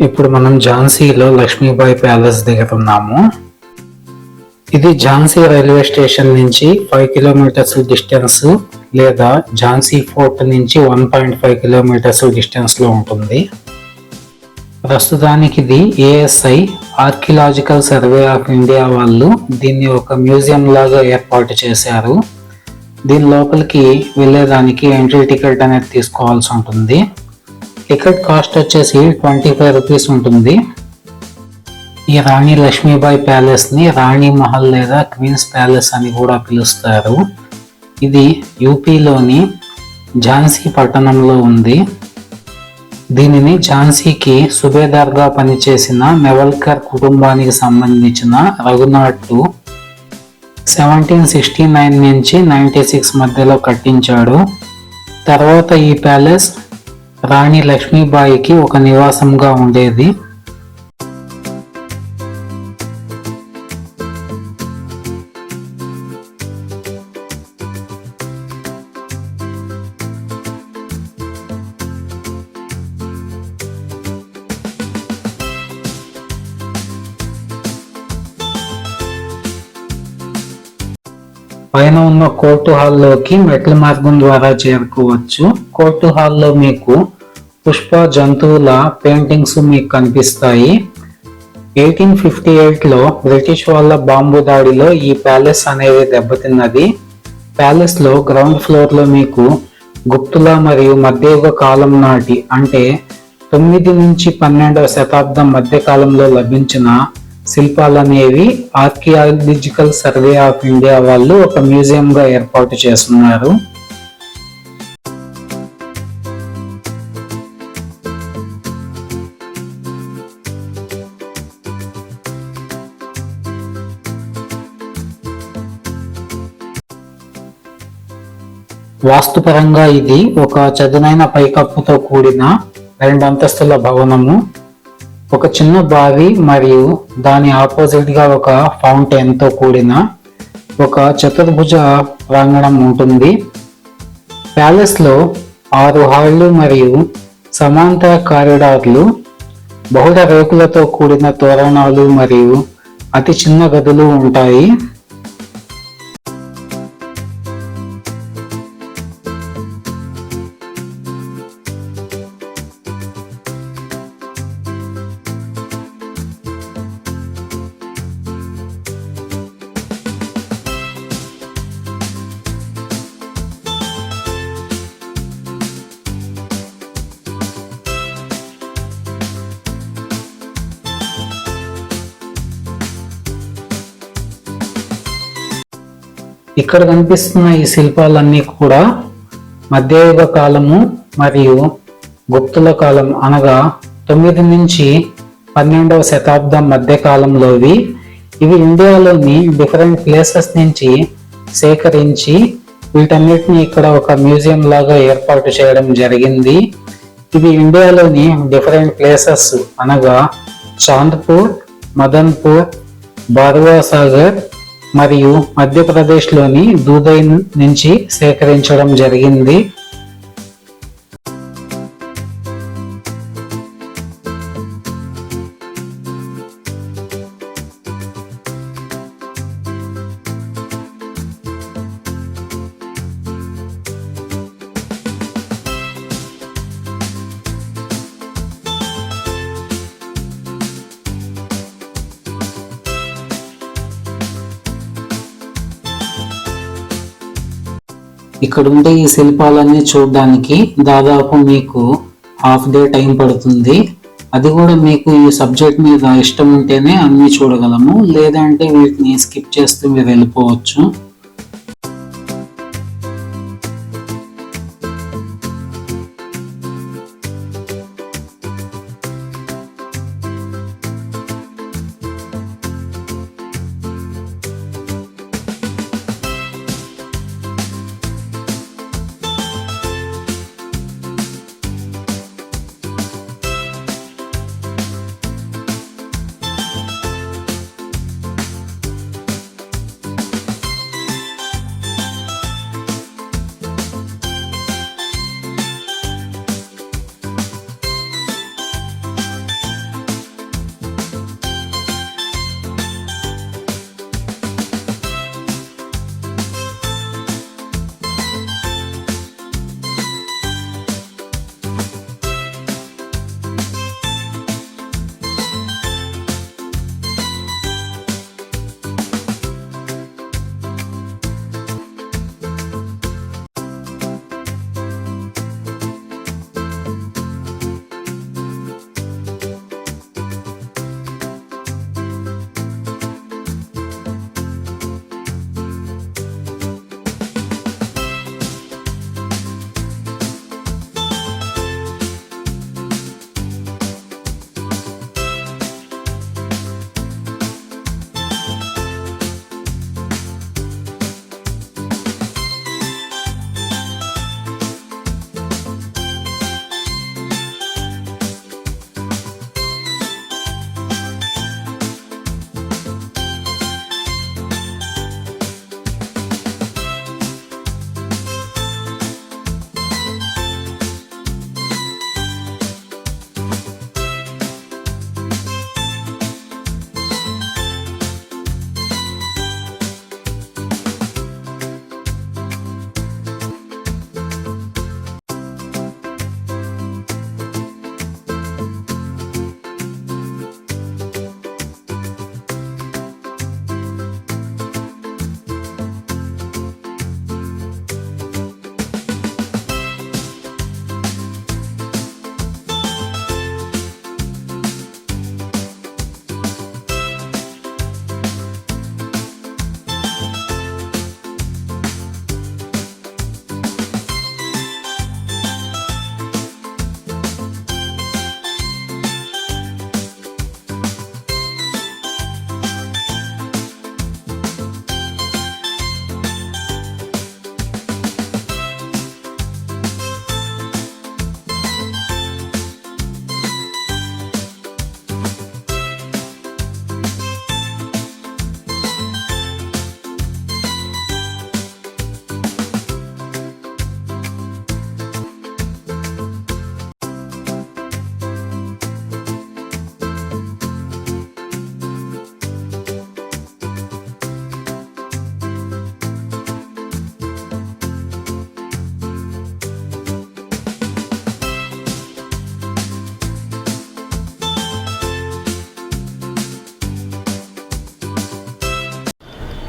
ఇప్పుడు మనం ఝాన్సీలో లక్ష్మీబాయి ప్యాలెస్ దగ్గర ఉన్నాము ఇది ఝాన్సీ రైల్వే స్టేషన్ నుంచి ఫైవ్ కిలోమీటర్స్ డిస్టెన్స్ లేదా ఝాన్సీ ఫోర్ట్ నుంచి వన్ పాయింట్ ఫైవ్ కిలోమీటర్స్ డిస్టెన్స్లో ఉంటుంది. ప్రస్తుతానికి ఇది ASI archaeological survey of India వాళ్ళు దీన్ని ఒక మ్యూజియం లాగా ఏర్పాటు చేశారు. దీని లోపలికి వెళ్ళేదానికి ఎంట్రీ టికెట్ అనేది తీసుకోవాల్సి ఉంటుంది. టికెట్ కాస్ట్ వచ్చేసి ట్వంటీ ఫైవ్ రూపీస్ ఉంటుంది. ఈ రాణి లక్ష్మీబాయి ప్యాలెస్ని రాణి మహల్ లేదా క్వీన్స్ ప్యాలెస్ అని కూడా పిలుస్తారు. ఇది యూపీలోని ఝాన్సీ పట్టణంలో ఉంది. దీనిని ఝాన్సీకి సుబేదార్గా పనిచేసిన నెవల్కర్ కుటుంబానికి సంబంధించిన రఘునాథ్ సెవెంటీన్ సిక్స్టీ నైన్ నుంచి నైంటీ సిక్స్ మధ్యలో కట్టించాడు. తర్వాత ఈ ప్యాలెస్ రాణి లక్ష్మీబాయికి ఒక నివాసంగా ఉండేది. పైన ఉన్న కోర్టు హాల్లోకి మెట్ల మార్గం ద్వారా చేరుకోవచ్చు. కోర్టు హాల్లో మీకు పుష్ప జంతువుల పెయింటింగ్స్ మీకు కనిపిస్తాయి. ఎయిటీన్ ఫిఫ్టీ ఎయిట్లో బ్రిటిష్ వాళ్ళ బాంబు దాడిలో ఈ ప్యాలెస్ అనేది దెబ్బతిన్నది. ప్యాలెస్లో గ్రౌండ్ ఫ్లోర్లో మీకు గుప్తుల మరియు మధ్యయుగ కాలం నాటి అంటే తొమ్మిది నుంచి పన్నెండవ శతాబ్దం మధ్య కాలంలో లభించిన శిల్పాలు అనేవి ఆర్కియాలజికల్ సర్వే ఆఫ్ ఇండియా వాళ్ళు ఒక మ్యూజియం గా ఏర్పాటు చేస్తున్నారు. వాస్తుపరంగా ఇది ఒక చదునైన పైకప్పుతో కూడిన రెండు అంతస్తుల భవనము. ఒక చిన్న బావి మరియు దాని ఆపోజిట్గా ఒక ఫౌంటైన్తో కూడిన ఒక చతుర్భుజ ప్రాంగణం ఉంటుంది. ప్యాలెస్లో ఆరు హాళ్ళు మరియు సమాంతర కారిడార్లు బహుళ రేకులతో కూడిన తోరణాలు మరియు అతి చిన్న గదులు ఉంటాయి. ఇక్కడ కనిపిస్తున్న ఈ శిల్పాలన్నీ కూడా మధ్యయుగ కాలము మరియు గుప్తుల కాలం అనగా తొమ్మిది నుంచి పన్నెండవ శతాబ్దం మధ్య కాలంలోవి. ఇవి ఇండియాలోని డిఫరెంట్ ప్లేసెస్ నుంచి సేకరించి వీటన్నిటిని ఇక్కడ ఒక మ్యూజియం లాగా ఏర్పాటు చేయడం జరిగింది. ఇవి ఇండియాలోని డిఫరెంట్ ప్లేసెస్ అనగా చాంద్పూర్ మదన్పూర్ బార్వా సాగర్ మరియు మధ్యప్రదేశ్లోని దూదై నుంచి సేకరించడం జరిగింది. ఇక్కడ ఉండే ఈ శిల్పాలన్నీ చూడడానికి దాదాపు మీకు హాఫ్ డే టైం పడుతుంది. అది కూడా మీకు ఈ సబ్జెక్ట్ మీద ఇష్టం ఉంటేనే అన్ని చూడగలము. లేదంటే వీటిని స్కిప్ చేస్తూ మీరు వెళ్ళిపోవచ్చు.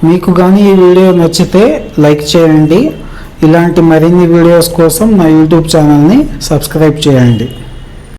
మీకు కానీ ఈ వీడియో నచ్చితే లైక్ చేయండి. ఇలాంటి మరిన్ని వీడియోస్ కోసం నా యూట్యూబ్ ఛానల్ని సబ్స్క్రైబ్ చేయండి.